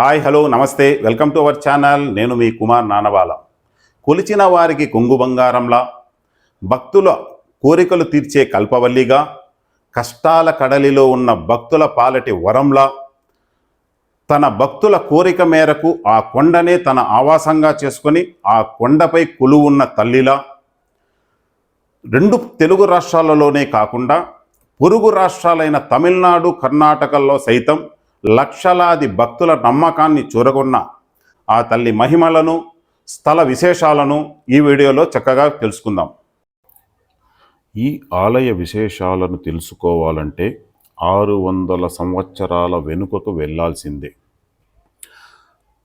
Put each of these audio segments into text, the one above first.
Hi hello నమస్తే. Welcome to our channel. నేను మీ కుమార్ నానవాల. కొలిచిన వారికి కొంగు బంగారంలా భక్తుల కోరికలు తీర్చే కల్పవల్లిగా కష్టాల కడలిలో ఉన్న భక్తుల పాలటి వరంలా తన భక్తుల కోరిక మేరకు ఆ కొండనే తన ఆవాసంగా చేసుకొని ఆ కొండపై కొలువున్న తల్లిలా రెండు తెలుగు రాష్ట్రాలలోనే కాకుండా పొరుగు రాష్ట్రాలైన తమిళనాడు కర్ణాటకల్లో సైతం లక్షలాది భక్తుల నమ్మకాన్ని చూరగొన్న ఆ తల్లి మహిమలను స్థల విశేషాలను ఈ వీడియోలో చక్కగా తెలుసుకుందాం. ఈ ఆలయ విశేషాలను తెలుసుకోవాలంటే ఆరు వందల సంవత్సరాల వెనుకకు వెళ్ళాల్సిందే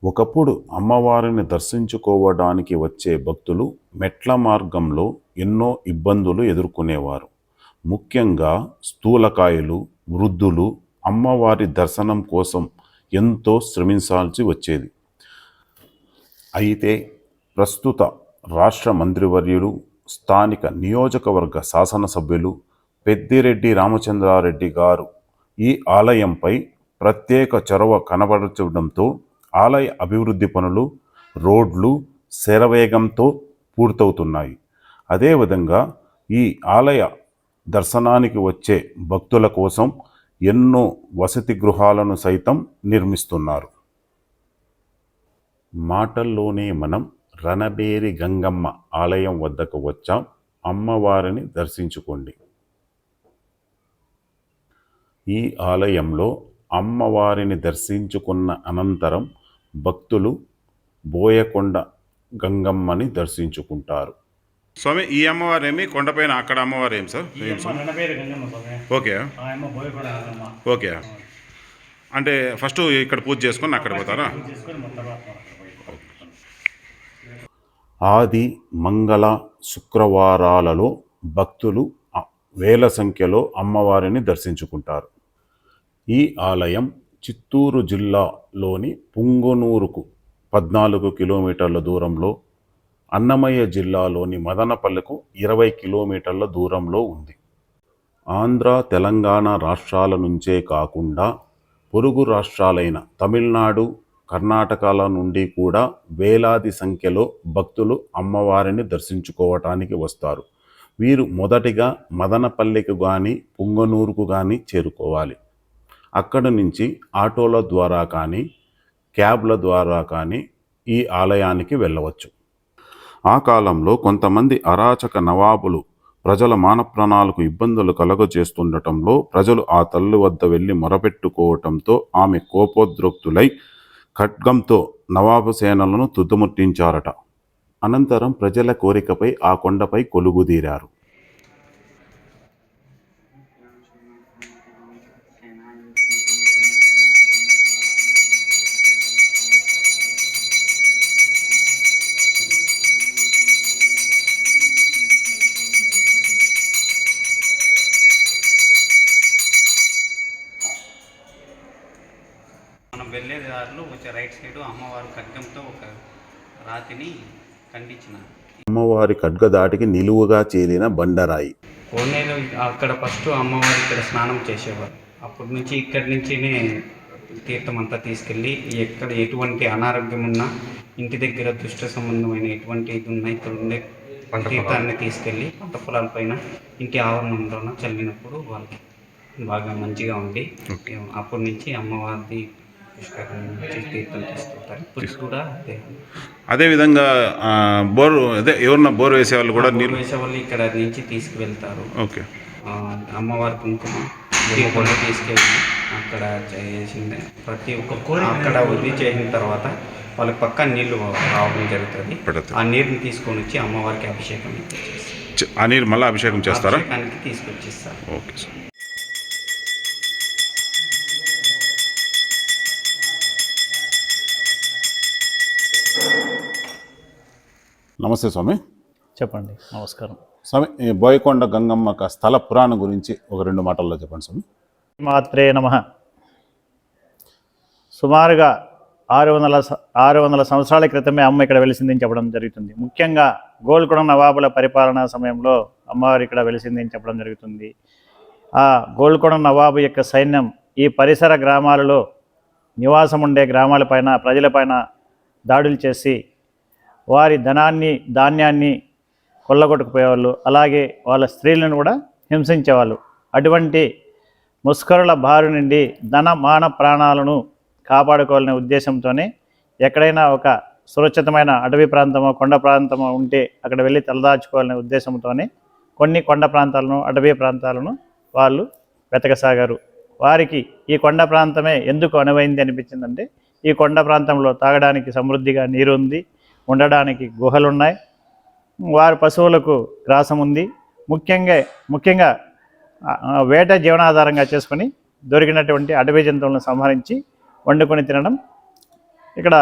ఒకప్పుడు అమ్మవారిని దర్శించుకోవడానికి వచ్చే భక్తులు మెట్ల మార్గంలో ఎన్నో ఇబ్బందులు ఎదుర్కొనేవారు. ముఖ్యంగా స్థూలకాయలు వృద్ధులు అమ్మవారి దర్శనం కోసం ఎంతో శ్రమించాల్సి వచ్చేది. అయితే ప్రస్తుత రాష్ట్ర మంత్రివర్యులు స్థానిక నియోజకవర్గ శాసనసభ్యులు పెద్దిరెడ్డి రామచంద్రారెడ్డి గారు ఈ ఆలయంపై ప్రత్యేక చొరవ కనబరచడంతో ఆలయ అభివృద్ధి పనులు రోడ్లు శరవేగంతో పూర్తవుతున్నాయి. అదేవిధంగా ఈ ఆలయ దర్శనానికి వచ్చే భక్తుల కోసం ఎన్నో వసతి గృహాలను సైతం నిర్మిస్తున్నారు. మాటల్లోనే మనం రణబేరి గంగమ్మ ఆలయం వద్దకు వచ్చాం. అమ్మవారిని దర్శించుకోండి. ఈ ఆలయంలో అమ్మవారిని దర్శించుకున్న అనంతరం భక్తులు బోయకొండ గంగమ్మని దర్శించుకుంటారు. స్వామి ఈ అమ్మవారు ఏమి కొండపైన అక్కడ అమ్మవారు ఏం సార్? ఏం సార్ ఓకే. ఓకే. అంటే ఫస్ట్ ఇక్కడ పూజ చేసుకొని అక్కడ పోతారా. ఆది మంగళ శుక్రవారాలలో భక్తులు వేల సంఖ్యలో అమ్మవారిని దర్శించుకుంటారు. ఈ ఆలయం చిత్తూరు జిల్లాలోని పుంగనూరుకు పద్నాలుగు కిలోమీటర్ల దూరంలో అన్నమయ్య జిల్లాలోని మదనపల్లెకు ఇరవై కిలోమీటర్ల దూరంలో ఉంది. ఆంధ్ర తెలంగాణ రాష్ట్రాల నుంచే కాకుండా పొరుగు రాష్ట్రాలైన తమిళనాడు కర్ణాటకల నుండి కూడా వేలాది సంఖ్యలో భక్తులు అమ్మవారిని దర్శించుకోవటానికి వస్తారు. వీరు మొదటిగా మదనపల్లికి కానీ పుంగనూరుకు కానీ చేరుకోవాలి. అక్కడి నుంచి ఆటోల ద్వారా కానీ క్యాబ్ల ద్వారా కానీ ఈ ఆలయానికి వెళ్ళవచ్చు. ఆ కాలంలో కొంతమంది అరాచక నవాబులు ప్రజల మానప్రాణాలకు ఇబ్బందులు కలగజేస్తుండటంలో ప్రజలు ఆ తల్లి వద్ద వెళ్ళి మొరపెట్టుకోవటంతో ఆమె కోపోద్రక్తులై ఖడ్గంతో నవాబు సేనలను తుదముట్టించారట. అనంతరం ప్రజల కోరికపై ఆ కొండపై కొలుగుదీరారు మనం వెళ్ళే దారిలో వచ్చే రైట్ సైడ్ అమ్మవారు ఖడ్గంతో ఒక రాతిని ఖండించినారు అమ్మవారి ఖడ్గదాటికి నిలువుగా చేరిన బండరాయి. కోనేరు అక్కడ ఫస్ట్ అమ్మవారు ఇక్కడ స్నానం చేసేవారు. అప్పటి నుంచి ఇక్కడి నుంచినే తీర్థం అంతా తీసుకెళ్ళి ఎక్కడ ఎటువంటి అనారోగ్యం ఉన్నా ఇంటి దగ్గర దుష్ట సంబంధమైన ఎటువంటి ఇది ఉన్నా ఇక్కడ ఉండే తీర్థాన్ని తీసుకెళ్ళి పంట పొలాల పైన ఇంటి ఆవరణంలోన చల్లినప్పుడు వాళ్ళకి బాగా మంచిగా ఉంది అప్పటి నుంచి అమ్మవారిది ఇప్పుడు కూడా అదే అదేవిధంగా ఆ, బోర్ అదే ఎవరన్నా బోర్ వేసే వాళ్ళు కూడా నీళ్ళు వేసే వాళ్ళు ఇక్కడ నుంచి తీసుకువెళ్తారు. ఓకే. అమ్మవారి కుంకుమ తీసుకెళ్ళి అక్కడ చేసింది. ప్రతి ఒక్క అక్కడ వదిలి చేసిన తర్వాత వాళ్ళకి పక్క నీళ్ళు రావడం జరుగుతుంది. ఆ నీరుని తీసుకొని వచ్చి అమ్మవారికి అభిషేకం ఆ నీరు మళ్ళీ అభిషేకం చేస్తారా? తీసుకొచ్చిస్తారు. Okay sir. నమస్తే స్వామి. చెప్పండి నమస్కారం. స్వామి ఈ బోయకొండ గంగమ్మ స్థల పురాణం గురించి ఒక రెండు మాటల్లో చెప్పండి స్వామి. మాత్రే నమ. సుమారుగా ఆరు వందల ఆరు వందల సంవత్సరాల క్రితమే అమ్మ ఇక్కడ వెలిసిందని చెప్పడం జరుగుతుంది. ముఖ్యంగా గోల్కొండ నవాబుల పరిపాలనా సమయంలో అమ్మవారు ఇక్కడ వెలిసిందని చెప్పడం జరుగుతుంది. ఆ గోల్కొండ నవాబు యొక్క సైన్యం ఈ పరిసర గ్రామాలలో నివాసం ఉండే గ్రామాలపైన ప్రజలపైన దాడులు చేసి వారి ధనాన్ని ధాన్యాన్ని కొల్లగొట్టుకుపోయేవాళ్ళు. అలాగే వాళ్ళ స్త్రీలను కూడా హింసించేవాళ్ళు. అటువంటి ముస్కరుల బారి నుండి ధన మాన ప్రాణాలను కాపాడుకోవాలనే ఉద్దేశంతోనే ఎక్కడైనా ఒక సురక్షితమైన అటవీ ప్రాంతమో కొండ ప్రాంతమో ఉంటే అక్కడ వెళ్ళి తలదాచుకోవాలనే ఉద్దేశంతోనే కొన్ని కొండ ప్రాంతాలను అటవీ ప్రాంతాలను వాళ్ళు వెతకసాగారు. వారికి ఈ కొండ ప్రాంతమే ఎందుకు అనువైంది అనిపించిందంటే ఈ కొండ ప్రాంతంలో తాగడానికి సమృద్ధిగా నీరు ఉంది ఉండడానికి గుహలు ఉన్నాయి వారి పశువులకు గ్రాసం ఉంది. ముఖ్యంగా ముఖ్యంగా వేట జీవనాధారంగా చేసుకొని దొరికినటువంటి అటవీ జంతువులను సంహరించి వండుకొని తినడం ఇక్కడ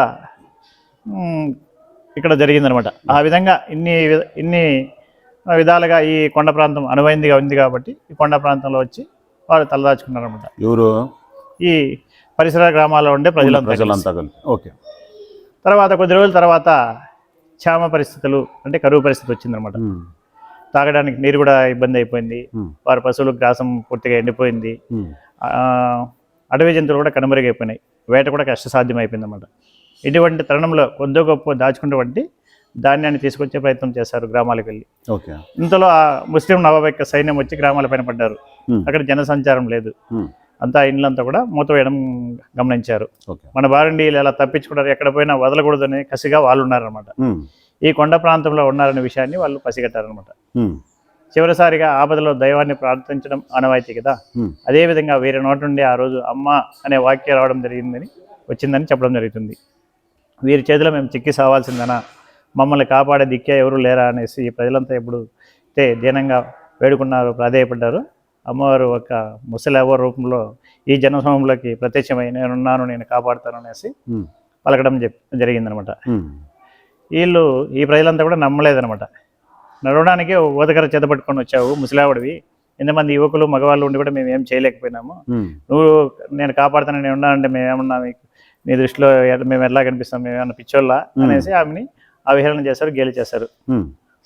ఇక్కడ జరిగిందనమాట. ఆ విధంగా ఇన్ని ఇన్ని విధాలుగా ఈ కొండ ప్రాంతం అనువైందిగా ఉంది కాబట్టి ఈ కొండ ప్రాంతంలో వచ్చి వాళ్ళు తలదాచుకున్నారనమాట. ఎవరు? ఈ పరిసర గ్రామాల్లో ఉండే ప్రజలంతా. ప్రజలంతా కలిసి. ఓకే. తర్వాత కొద్ది రోజుల తర్వాత క్షామ పరిస్థితులు అంటే కరువు పరిస్థితి వచ్చిందనమాట తాగడానికి నీరు కూడా ఇబ్బంది అయిపోయింది. వారి పశువులు గ్రాసం పూర్తిగా ఎండిపోయింది. అడవి జంతువులు కూడా కనుమరుగైపోయినాయి. వేట కూడా కష్టసాధ్యం అయిపోయింది అన్నమాట ఇటువంటి తరుణంలో కొద్ది గొప్ప దాచుకున్నటువంటి ధాన్యాన్ని తీసుకొచ్చే ప్రయత్నం చేశారు గ్రామాలకు వెళ్ళి. ఓకే. ఇంతలో ఆ ముస్లిం నవాబ్ యొక్క సైన్యం వచ్చి గ్రామాలపైన పడ్డారు. అక్కడ జన సంచారం లేదు అంతా ఇండ్లంతా కూడా మూతవేయడం గమనించారు. మన బారండీలు ఎలా తప్పించుకున్నారు ఎక్కడ పోయినా వదలకూడదని కసిగా వాళ్ళు ఉన్నారనమాట ఈ కొండ ప్రాంతంలో ఉన్నారనే విషయాన్ని వాళ్ళు పసిగట్టారనమాట చివరిసారిగా ఆపదలో దైవాన్ని ప్రార్థించడం ఆనవాయితీ కదా? అదేవిధంగా వీరి నోటి నుండి ఆ రోజు అమ్మ అనే వాక్యం రావడం జరిగిందని వచ్చిందని చెప్పడం జరుగుతుంది. వీరి చేతిలో మేము చిక్కి సావాల్సిందనా మమ్మల్ని కాపాడే దిక్కే ఎవరు లేరా అనేసి ప్రజలంతా ఎప్పుడు అయితే దీనంగా వేడుకున్నారు ప్రాధేయపడ్డారు. అమ్మవారు ఒక ముసలేవ రూపంలో ఈ జనసమూహంలోకి ప్రత్యక్షమై నేనున్నాను నేను కాపాడుతాను అనేసి పలకడం చెప్ జరిగిందనమాట. వీళ్ళు ఈ ప్రజలంతా కూడా నమ్మలేదనమాట. నడవడానికి ఓదకర చేత పట్టుకొని వచ్చావు ముసలావిడివి. ఎంతమంది యువకులు మగవాళ్ళు ఉండి కూడా మేము ఏం చేయలేకపోయినాము. నువ్వు నేను కాపాడుతాను నేను ఉన్నానంటే మేము ఏమన్నా మీకు నీ దృష్టిలో మేము ఎలా కనిపిస్తాం మేము ఏమన్నా పిచ్చోళ్ళ అనేసి ఆమెని అవహేళన చేశారు గేలి చేశారు.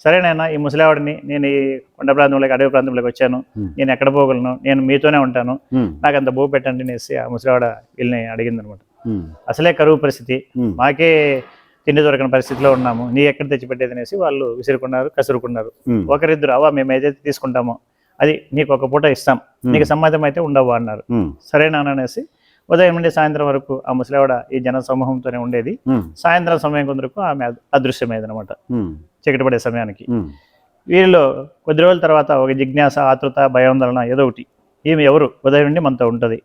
సరేనైనా ఈ ముసలావిడిని నేను ఈ కొండ ప్రాంతంలోకి అడవి ప్రాంతంలోకి వచ్చాను. నేను ఎక్కడ పోగలను? నేను మీతోనే ఉంటాను. నాకు అంత భూ పెట్టండి అనేసి ఆ ముసలావిడ వీళ్ళని అడిగిందనమాట. ఉమ్, అసలే కరువు పరిస్థితి. మాకే తిండి దొరకని పరిస్థితిలో ఉన్నాము. నీ ఎక్కడ తెచ్చిపెట్టేది అనేసి వాళ్ళు విసురుకున్నారు కసురుకున్నారు. ఒకరిద్దరు అవ్వ మేము ఏదైతే తీసుకుంటామో అది నీకు ఒక పూట ఇస్తాం. నీకు సమ్మతం అయితే ఉండవు అన్నారు. సరేనా అనేసి ఉదయం నుండి సాయంత్రం వరకు ఆ ముసలివాడ ఈ జన సమూహంతోనే ఉండేది సాయంత్రం సమయం కొందరకు ఆమె అద్- అదృశ్యమైందనమాట. ఉమ్, చీకటి పడే సమయానికి వీరిలో కొద్ది రోజుల తర్వాత ఒక జిజ్ఞాస ఆతృత భయాందోళన ఏదో ఒకటి. ఈమె ఎవరు? ఉదయం నుండి మనతో ఉంటుంది.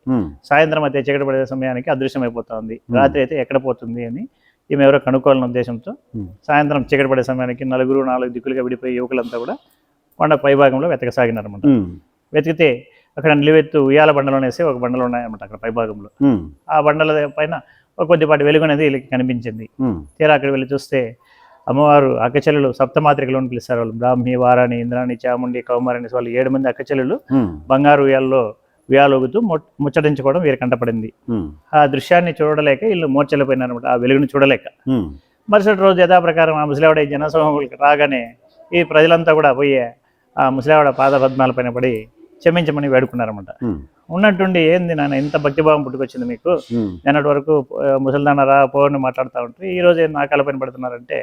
సాయంత్రం అయితే చీకటి పడే సమయానికి అదృశ్యమైపోతుంది. రాత్రి అయితే ఎక్కడ పోతుంది అని ఈమె ఎవరో కనుక్కోవాలనే ఉద్దేశంతో సాయంత్రం చీకటి పడే సమయానికి నలుగురు నాలుగు దిక్కులుగా విడిపోయి యువకులంతా కూడా కొండ పైభాగంలో వెతకసాగినారన్నమాట. వెతికితే అక్కడ నిలువెత్తు ఉయ్యాల బండలు అనేసి ఒక బండలు ఉన్నాయన్నమాట అక్కడ పైభాగంలో. ఆ బండల పైన ఒక కొద్దిపాటి వెలుగు అనేది వీళ్ళకి కనిపించింది. తీరా అక్కడ వెళ్ళి చూస్తే అమ్మవారు అక్కచెల్లెలు సప్తమాత్రికలు అని పిలుస్తారు వాళ్ళు. బ్రాహ్మి వారాణి ఇంద్రాణి చాముండి కౌమారి అనేసి వాళ్ళు ఏడు మంది అక్కచెల్లెలు బంగారు ఉయ్యాల్లో ఉయ్యాలొగుతూ ముచ్చటించుకోవడం వీరు కంటపడింది ఆ దృశ్యాన్ని చూడలేక వీళ్ళు మూర్చలిపోయినారనమాట ఆ వెలుగును చూడలేక. మరుసటి రోజు యథాప్రకారం ఆ ముసలివాడ ఈ జనసమూహాలకు రాగానే ఈ ప్రజలంతా కూడా పోయి ఆ ముసలివాడ పాద పద్మాలపైన పడి క్షమించమని వేడుకున్నారన్నమాట. ఉన్నట్టుండి ఏంది నాన్న ఇంత భక్తిభావం పుట్టుకొచ్చింది మీకు? నిన్నటి వరకు ఆ, ముసలిదాన రా పో అని మాట్లాడుతూ ఉంటారు ఈ రోజు ఏం నా కలపైన పడుతున్నారంటే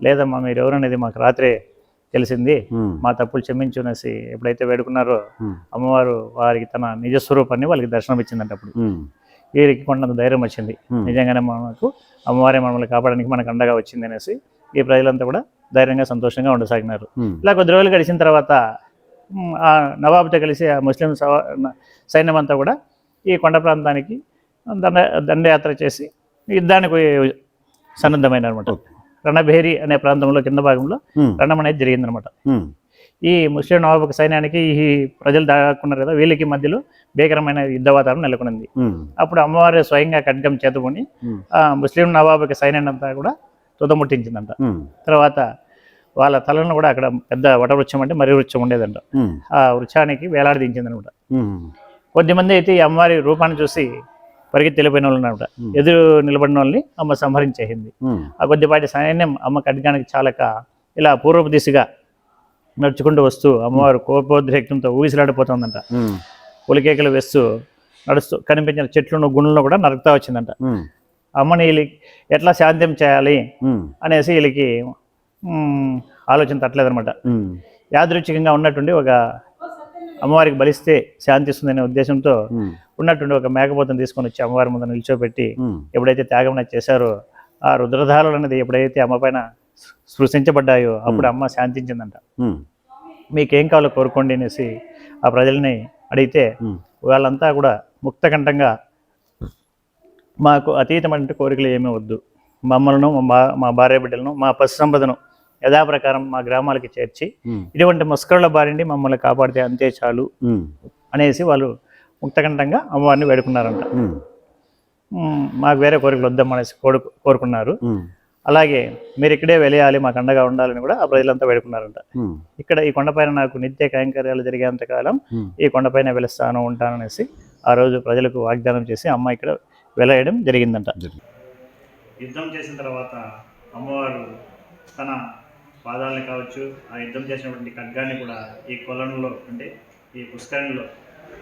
లేదమ్మా మీరు ఎవరనేది మాకు రాత్రే తెలిసింది. మా తప్పులు క్షమించు అనేసి ఎప్పుడైతే వేడుకున్నారో అమ్మవారు వారికి తన నిజ స్వరూపాన్ని వాళ్ళకి దర్శనం ఇచ్చిందంట అప్పుడు. వీరికి కొండంత ధైర్యం వచ్చింది. నిజంగానే మనకు అమ్మవారే మనల్ని కాపాడడానికి మనకు అండగా వచ్చింది అనేసి ఈ ప్రజలంతా కూడా ధైర్యంగా సంతోషంగా ఉండసాగినారు. ఇలా కొద్ది రోజులు గడిచిన తర్వాత నవాబుతో కలిసి ఆ ముస్లిం సైన్యం అంతా కూడా ఈ కొండ ప్రాంతానికి దండ దండయాత్ర చేసి యుద్ధానికి సన్నద్ధమైన అనమాట. రణభేరి అనే ప్రాంతంలో కింద భాగంలో రణం అనేది జరిగిందనమాట ఈ ముస్లిం నవాబు సైన్యానికి ఈ ప్రజలు దాక్కున్నారు కదా వీళ్ళకి మధ్యలో భీకరమైన యుద్ధ వాతావరణం నెలకొనింది. అప్పుడు అమ్మవారి స్వయంగా ఖడ్గం చేతుకొని ఆ ముస్లిం నవాబుకి సైన్యాన్ని అంతా కూడా తుదముట్టించిందంట. తర్వాత వాళ్ళ తలను కూడా అక్కడ పెద్ద వటవృక్షం అంటే మర్రి వృక్షం ఉండేదంట. ఆ వృక్షానికి వేలాడదీంచిందనమాట కొద్దిమంది అయితే ఈ అమ్మవారి రూపాన్ని చూసి పరిగెత్తి వెళ్ళిపోయిన వాళ్ళు అనమాట. ఎదురు నిలబడిన వాళ్ళని అమ్మ సంహరించేసింది. ఆ కొద్దిపాటి సైన్యం అమ్మ ఖడ్గానికి చాలక ఇలా పూర్వపు దిశగా నడుచుకుంటూ వస్తూ అమ్మవారు కోపోద్రేక్తంతో ఊగిసలాడిపోతుందంట. పులికేకలు వేస్తూ నడుస్తూ కనిపించిన చెట్లను గుండెలను కూడా నరుకుతా వచ్చిందంట. అమ్మని వీళ్ళకి ఎట్లా శాంతం చేయాలి అనేసి వీళ్ళకి ఆలోచన తట్టలేదనమాట యాదృచ్ఛికంగా ఉన్నట్టుండి ఒక అమ్మవారికి బలిస్తే శాంతిస్తుందనే ఉద్దేశంతో ఉన్నట్టుండి ఒక మేకపోతను తీసుకొని వచ్చి అమ్మవారి ముందు నిల్చోబెట్టి ఎప్పుడైతే త్యాగం చేశారో ఆ రుద్రధారలు అనేది ఎప్పుడైతే అమ్మ పైన స్పృశించబడ్డాయో అప్పుడు అమ్మ శాంతించిందంట. మీకేం కావాలో కోరుకోండి అనేసి ఆ ప్రజల్ని అడిగితే వాళ్ళంతా కూడా ముక్తకంఠంగా మాకు అతీతమైన కోరికలు ఏమీ వద్దు. మమ్మల్ని మా బా- మా భార్య బిడ్డలను మా పశు సంపదను యథాప్రకారం మా గ్రామాలకి చేర్చి ఇటువంటి ముస్కరుల బారిండి మమ్మల్ని కాపాడితే అంతే చాలు అనేసి వాళ్ళు ముక్తకంఠంగా అమ్మవారిని వేడుకున్నారంట. మాకు వేరే కోరికలు వద్దామనేసి కోరు కోరుకున్నారు. అలాగే మీరు ఇక్కడే వెలియాలి మాకు అండగా ఉండాలని కూడా ఆ ప్రజలంతా వేడుకున్నారంట. ఇక్కడ ఈ కొండపైన నాకు నిత్య కైంకర్యాలు జరిగేంత కాలం ఉమ్. ఈ కొండపైన వెలుస్తాను ఉంటాననేసి ఆ రోజు ప్రజలకు వాగ్దానం చేసి అమ్మ ఇక్కడ వెలయడం జరిగిందంట. జరిగింది. యుద్ధం చేసిన తర్వాత అమ్మవారు తన పాదాలని కావచ్చు ఆ యుద్ధం చేసినటువంటి ఖడ్గాన్ని కూడా ఈ కొలంలో అంటే ఈ పుష్కరిణిలో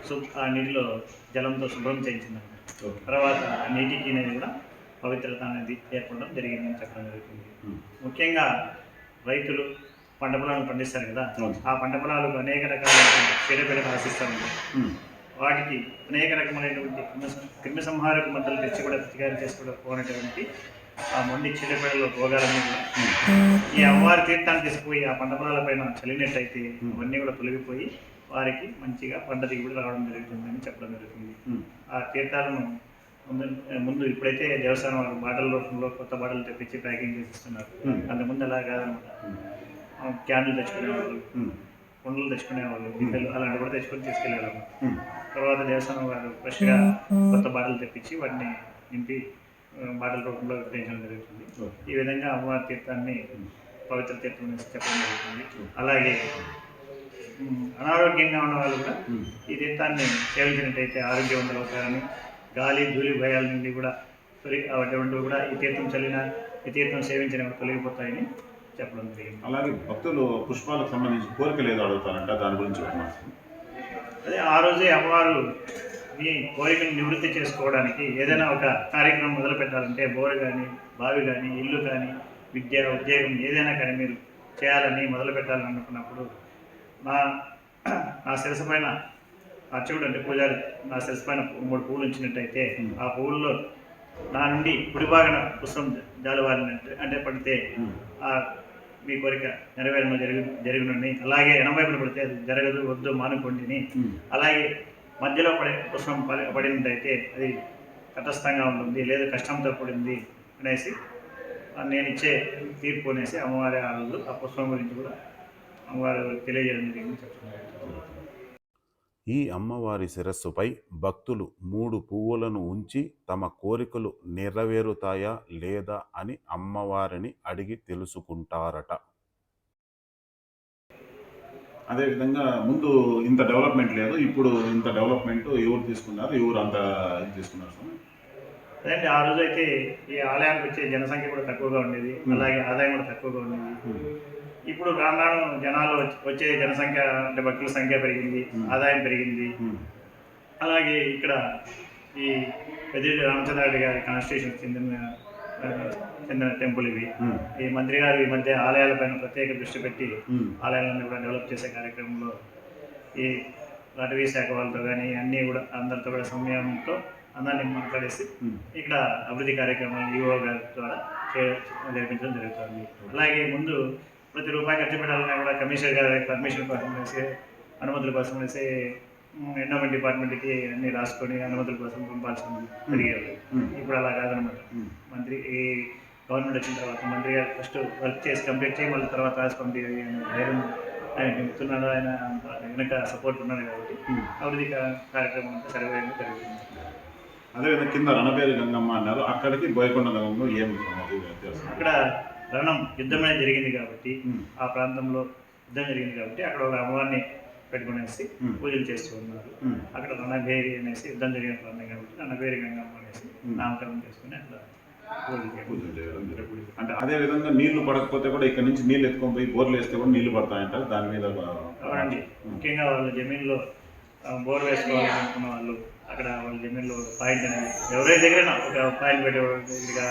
శు- ఆ నీటిలో జలంతో శుభ్రం చేయించిందంట. ఓకే. తర్వాత ఆ నీటికి అనేది కూడా పవిత్రత అనేది ఏర్పడడం జరిగిందని చెప్పడం జరుగుతుంది. ముఖ్యంగా రైతులు పంట పొలాలను పండిస్తారు కదా. ఆ పంట పొలాలకు అనేక రకాలైన చీడపీడలు ఆశిస్తూ ఉంటాయి ఉమ్, వాటికి అనేక రకమైనటువంటి క్రిమి సంహారక మంటలు తెచ్చి కూడా ప్రతికారం చేసి కూడా పోనటువంటి ఆ మొండి చీడపీడల రోగాలన్నీ కూడా. ఈ అమ్మవారి తీర్థాన్ని తీసుకుపోయి ఆ పంట పొలాల పైన చల్లినట్టయితే అవన్నీ కూడా తొలగిపోయి వారికి మంచిగా పంట దిగుబడి రావడం జరుగుతుందని చెప్పడం జరుగుతుంది. ఆ తీర్థాలను ముందు ముందు ఇప్పుడైతే దేవస్థానం వారు బాటల రూపంలో కొత్త బాటలు తెప్పించి ప్యాకింగ్ చేసి ఇస్తున్నారు Hmm. అంతకుముందు అలా కాదనమాట. క్యాన్లు తెచ్చుకునేవాళ్ళు కుండలు తెచ్చుకునేవాళ్ళు గిన్నెలు అలాంటివి కూడా తెచ్చుకొని తీసుకెళ్ళేవాళ్ళు. తర్వాత దేవస్థానం వారు ఫ్రెష్గా కొత్త బాటలు తెప్పించి వాటిని నింపి బాటల రూపంలో విక్రయించడం జరుగుతుంది. ఈ విధంగా అమ్మవారి తీర్థాన్ని పవిత్ర తీర్థం చెప్పడం జరుగుతుంది అలాగే అనారోగ్యంగా ఉన్న వాళ్ళు కూడా ఈ తీర్థాన్ని సేవించినట్టయితే ఆరోగ్యవంతులు అవుతారని గాలి ధూళి భయాల నుండి కూడా తొలి అటువంటివి కూడా ఈ తీర్థం చల్లిన ఈ తీర్థం సేవించిన తొలగిపోతాయని చెప్పడం జరిగింది అలాగే భక్తులు పుష్పాలకు సంబంధించి కోరికలు ఏదో అడుగుతారంట దాని గురించి. అదే ఆ రోజే అమ్మవారు మీ కోరికను నివృత్తి చేసుకోవడానికి ఏదైనా ఒక కార్యక్రమం మొదలు పెట్టాలంటే బోరు కానీ బావి కానీ ఇల్లు కానీ విద్య ఉద్యోగం ఏదైనా కానీ మీరు చేయాలని మొదలు పెట్టాలని అనుకున్నప్పుడు నా నా శిరస పైన అర్చకుడు అంటే పూజారి నా శిరస పైన మూడు పువ్వులు ఉంచినట్టయితే ఆ పువ్వుల్లో నా నుండి కుడి భాగన పుష్పం జాలువారినట్టు అంటే పడితే ఆ మీ కోరిక నెరవేరడం జరిగి జరుగునని అలాగే ఎనభైపులు పడితే అది జరగదు వద్దు మానుకోండిని అలాగే మధ్యలో పడే పుష్పం పడి పడినట్టయితే అది తటస్థంగా ఉంటుంది లేదా కష్టంతో కూడింది అనేసి నేను ఇచ్చే తీర్పు అనేసి అమ్మవారి ఆరోజు ఆ పుష్పం గురించి కూడా అమ్మవారు తెలియజేయడం జరిగింది. ఈ అమ్మవారి శిరస్సుపై భక్తులు మూడు పువ్వులను ఉంచి తమ కోరికలు నెరవేరుతాయా లేదా అని అమ్మవారిని అడిగి తెలుసుకుంటారట. అదేవిధంగా ముందు ఇంత డెవలప్మెంట్ లేదు ఇప్పుడు ఇంత డెవలప్మెంట్ ఎవరు తీసుకున్నారు ఎవరు అంత ఇది తీసుకున్నారు స్వామి? అదండి ఆ రోజు అయితే ఈ ఆలయానికి వచ్చే జనసంఖ్య కూడా తక్కువగా ఉండేది అలాగే ఆదాయం కూడా తక్కువగా ఉండేది. ఇప్పుడు రాను జనాలు వచ్చే- జనసంఖ్య అంటే భక్తుల సంఖ్య పెరిగింది ఆదాయం పెరిగింది. అలాగే ఇక్కడ ఈ పెద్దిరెడ్డి రామచంద్రారెడ్డి గారి కాన్స్టిట్యూషన్ చెందిన చెందిన టెంపుల్ ఇవి. ఈ మంత్రి గారు ఈ మధ్య ఆలయాలపైన ప్రత్యేక దృష్టి పెట్టి ఆలయాలను కూడా డెవలప్ చేసే కార్యక్రమంలో ఈ అటవీ శాఖ వాళ్ళతో కానీ అన్నీ కూడా అందరితో కూడా సమయంతో అందరినీ మాట్లాడేసి ఇక్కడ అభివృద్ధి కార్యక్రమాలు ఈఓ గారి ద్వారా జరిపించడం జరుగుతుంది. అలాగే ముందు ప్రతి రూపాయి ఖర్చు పెట్టాలన్నా కూడా కమిషనర్ గారి పర్మిషన్ కోసం వేసి అనుమతుల కోసం వేసి ఎండోమెంట్ డిపార్ట్మెంట్కి అన్ని రాసుకొని అనుమతుల కోసం పంపాల్సింది జరిగేది. ఉమ్, ఇప్పుడు అలా కాదనమాట. మంత్రి ఈ గవర్నమెంట్ వచ్చిన తర్వాత మంత్రి గారు ఫస్ట్ వర్క్ చేసి కంప్లీట్ చేయి మళ్ళీ తర్వాత రాసుకోండి అని ధైర్యం ఆయన చెప్తున్నాడు. ఆయన వెనక సపోర్ట్ ఉన్నాడు కాబట్టి. అభివృద్ధి కార్యక్రమం అంతా సరిగ్గా జరుగుతుంది. అదేవిధంగా కింద రణపేరు గంగమ్మ అన్నారు. అక్కడికి బోయకొండ గంగమ్మ ఏం అది వ్యత్యాసం? అక్కడ రణం యుద్ధం అనేది జరిగింది కాబట్టి ఆ ప్రాంతంలో యుద్ధం జరిగింది కాబట్టి అక్కడ ఒక అమ్మవారిని పెట్టుకునేసి. పూజలు చేస్తూ ఉన్నారు అక్కడ రణభేరి అనేసి యుద్ధం జరిగిన ప్రాంతం కాబట్టి రణభేరి గంగమ్మ అనేసి. నామకరణం చేసుకుని అట్లా. అంటే అదే విధంగా నీళ్ళు పడకపోతే కూడా ఇక్కడ నుంచి నీళ్ళు ఎత్తుకొని పోయి బోర్లు వేస్తే కూడా నీళ్ళు పడతాయంట దాని మీద ముఖ్యంగా వాళ్ళ జమీన్లో బోర్ వేసుకోవాలనుకున్న వాళ్ళు అక్కడ వాళ్ళ జమీన్లో పాయింట్ అనేది ఎవరైనా దగ్గర ఒక పాయింట్ పెట్టే దగ్గర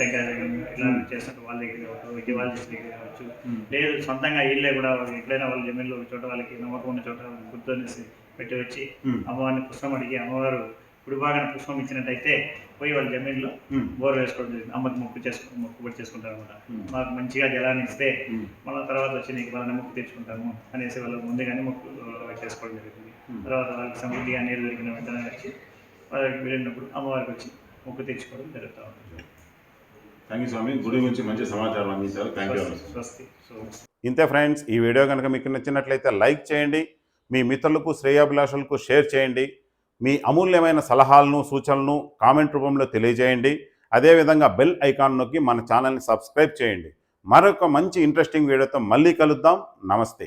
టెంకాయ దగ్గర ఇట్లా చేస్తున్నట్టు వాళ్ళ దగ్గర కావచ్చు వాళ్ళ చేసిన దగ్గర కావచ్చు. లేదు సొంతంగా ఇల్లే కూడా వాళ్ళు ఎక్కడైనా వాళ్ళ జమీన్లో ఒక చోట వాళ్ళకి నమ్మకం ఉన్న చోట గుర్తనేసి పెట్టి వచ్చి అమ్మవారిని పుష్పం అడిగి అమ్మవారు కుడి భాగాన్ని పుష్పం ఇచ్చినట్టయితే పోయి వాళ్ళ జమీన్లో బోర్ వేసుకోవడం జరిగింది. అమ్మకి మొక్కు చేసుకు మొక్కుబడి చేసుకుంటారు అనమాట మాకు మంచిగా జలాన్ని ఇస్తే మళ్ళీ తర్వాత వచ్చి నీకు వాళ్ళని మొక్కు తెచ్చుకుంటాము అనేసి వాళ్ళు ముందుగానే మొక్కు చేసుకోవడం జరుగుతుంది తర్వాత వాళ్ళకి సమృద్ధిగా నీరు దొరికిన వెంటనే వచ్చి వాళ్ళకి వెళ్ళినప్పుడు అమ్మవారికి వచ్చి మొక్కు తెచ్చుకోవడం జరుగుతూ ఉంటుంది. థ్యాంక్ యూ స్వామి. గుడి గురించి మంచి సమాచారం అందించారు. థ్యాంక్ యూ స్వస్తి ఇంతే ఫ్రెండ్స్ ఈ వీడియో కనుక మీకు నచ్చినట్లయితే లైక్ చేయండి మీ మిత్రులకు శ్రేయాభిలాషులకు షేర్ చేయండి మీ అమూల్యమైన సలహాలను సూచనలను కామెంట్ రూపంలో తెలియజేయండి. అదేవిధంగా బెల్ ఐకాన్ నొక్కి మన ఛానల్ని సబ్స్క్రైబ్ చేయండి. మరొక మంచి ఇంట్రెస్టింగ్ వీడియోతో మళ్ళీ కలుద్దాం. నమస్తే.